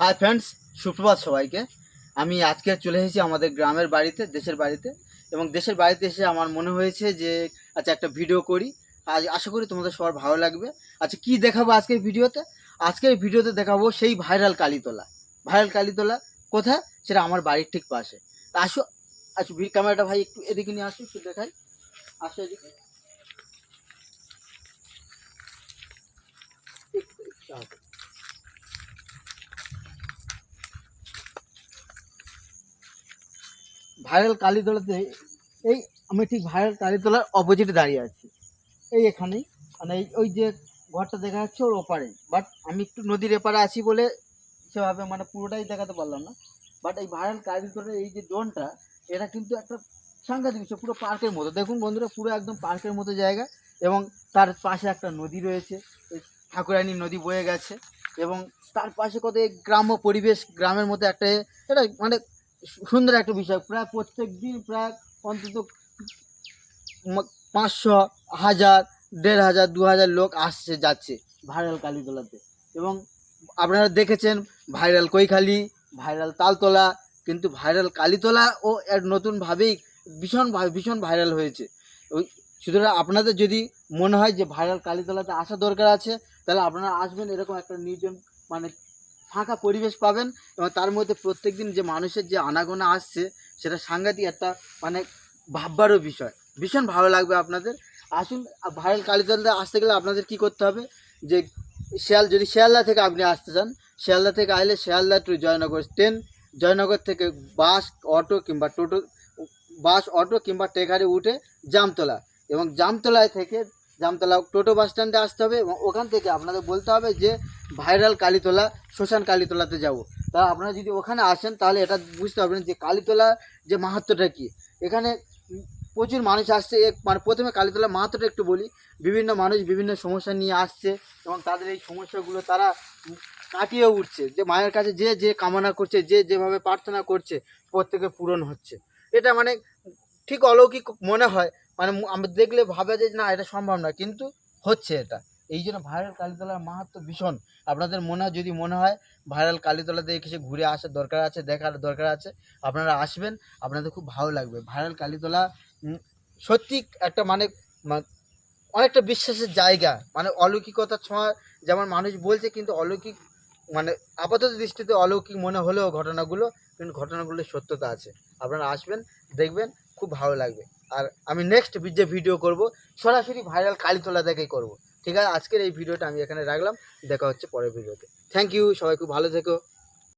Hi friends সুপ্রভাত সবাইকে। আমি আজকে চলে এসেছি আমাদের গ্রামের বাড়িতে, দেশের বাড়িতে। এবং দেশের বাড়িতে এসে আমার মনে হয়েছে যে আচ্ছা একটা ভিডিও করি। আজ আশা করি তোমাদের সবার ভালো লাগবে। আচ্ছা কি দেখাবো আজকের ভিডিওতে? আজকের ভিডিওতে দেখাবো সেই ভাইরাল কালীতলা। ভাইরাল কালীতলা কোথায়? সেটা আমার বাড়ির ঠিক পাশে। আসো ভিড়, ক্যামেরাটা ভাই একটু এদিকে নিয়ে আসো, একটু দেখাই। আসো এদিকে একটু আসো। ভাইরাল কালীতলাতে এই, আমি ঠিক ভাইরাল কালীতলার অপোজিটে দাঁড়িয়ে আছি। এই এখানেই মানে ওই যে ঘরটা দেখা যাচ্ছে ওর ওপারে। বাট আমি একটু নদীর এপারে আছি বলে সেভাবে মানে পুরোটাই দেখাতে পারলাম না। বাট এই ভাইরাল কালীতলার এই যে ডোনটা এটা কিন্তু একটা সাংঘাতিক বিষয়, পুরো পার্কের মতো। দেখুন বন্ধুরা, পুরো একদম পার্কের মতো জায়গা এবং তার পাশে একটা নদী রয়েছে। ঠাকুরানী নদী বয়ে গেছে এবং তার পাশে কত এই গ্রাম্য পরিবেশ, গ্রামের মতো একটা, এটা মানে সুন্দর একটা বিষয়। প্রায় প্রত্যেক দিন প্রায় অন্তত পাঁচশো, হাজার, দেড় হাজার, দু হাজার লোক আসছে, যাচ্ছে ভাইরাল কালীতলাতে। এবং আপনারা দেখেছেন ভাইরাল কৈখালি ভাইরাল তালতলা, কিন্তু ভাইরাল কালীতলা ও এক নতুনভাবেই ভীষণ ভীষণ ভাইরাল হয়েছে। ওই সুতরাং আপনাদের যদি মনে হয় যে ভাইরাল কালীতলাতে আসা দরকার আছে, তাহলে আপনারা আসবেন এরকম একটা নির্জন মানে ফাঁকা পরিবেশ পাবেন এবং তার মধ্যে প্রত্যেকদিন যে মানুষের যে আনাগোনা আসছে, সেটা সাংঘাতিক একটা মানে ভাববারও বিষয়। ভীষণ ভালো লাগবে আপনাদের। আসুন ভাইরাল কালীতলাতে আসতে গেলে আপনাদের কি করতে হবে? যে শিয়াল, যদি শিয়ালদা থেকে আপনি আসতে চান, শিয়ালদা থেকে আসলে শিয়ালদা টু জয়নগর ট্রেন জয়নগর থেকে বাস অটো কিংবা টোটো বাস অটো কিংবা ট্রেকারে উঠে জামতলা। এবং জামতলায় থেকে জামতলা টোটো বাস স্ট্যান্ডে আসতে হবে এবং ওখান থেকে আপনাদের বলতে হবে যে ভাইরাল কালীতলা, শ্মশান কালীতলাতে যাব। তা আপনারা যদি ওখানে আসেন তাহলে এটা বুঝতে পারবেন যে কালীতলা যে মাহাত্মটা কী। এখানে প্রচুর মানুষ আসছে। এক মানে প্রথমে কালীতলা মাহাত্মটা একটু বলি। বিভিন্ন মানুষ বিভিন্ন সমস্যা নিয়ে আসছে এবং তাদের এই সমস্যাগুলো তারা কাটিয়ে উঠছে। যে মায়ের কাছে যে যে কামনা করছে, যে যেভাবে প্রার্থনা করছে প্রত্যেকে পূরণ হচ্ছে। এটা মানে ঠিক অলৌকিক মনে হয়। মানে আমরা দেখলে ভাবে যে না, এটা সম্ভব না কিন্তু হচ্ছে এটা। এই জন্য ভাইরাল কালীতলার মাহাত্ম ভীষণ। আপনাদের মনে হয় যদি মনে হয় ভাইরাল কালীতলাতে কিছু ঘুরে আসার দরকার আছে, দেখার দরকার আছে, আপনারা আসবেন। আপনাদের খুব ভালো লাগবে। ভাইরাল কালীতলা সত্যি একটা মানে অনেকটা বিশ্বাসের জায়গা। মানে অলৌকিকতার ছোঁয়া যেমন মানুষ বলছে, কিন্তু অলৌকিক মানে আপাতত দৃষ্টিতে অলৌকিক মনে হলেও ঘটনাগুলো, কিন্তু ঘটনাগুলোর সত্যতা আছে। আপনারা আসবেন, দেখবেন, খুব ভালো লাগবে। আর আমি নেক্সট যে ভিডিও করব, সরাসরি ভাইরাল কালীতলা থেকেই করব। ঠিক আছে? আজকের এই ভিডিওটা আমি এখানে রাখলাম। দেখা হচ্ছে পরের ভিডিওতে থ্যাংক ইউ সবাই খুব ভালো থেকো।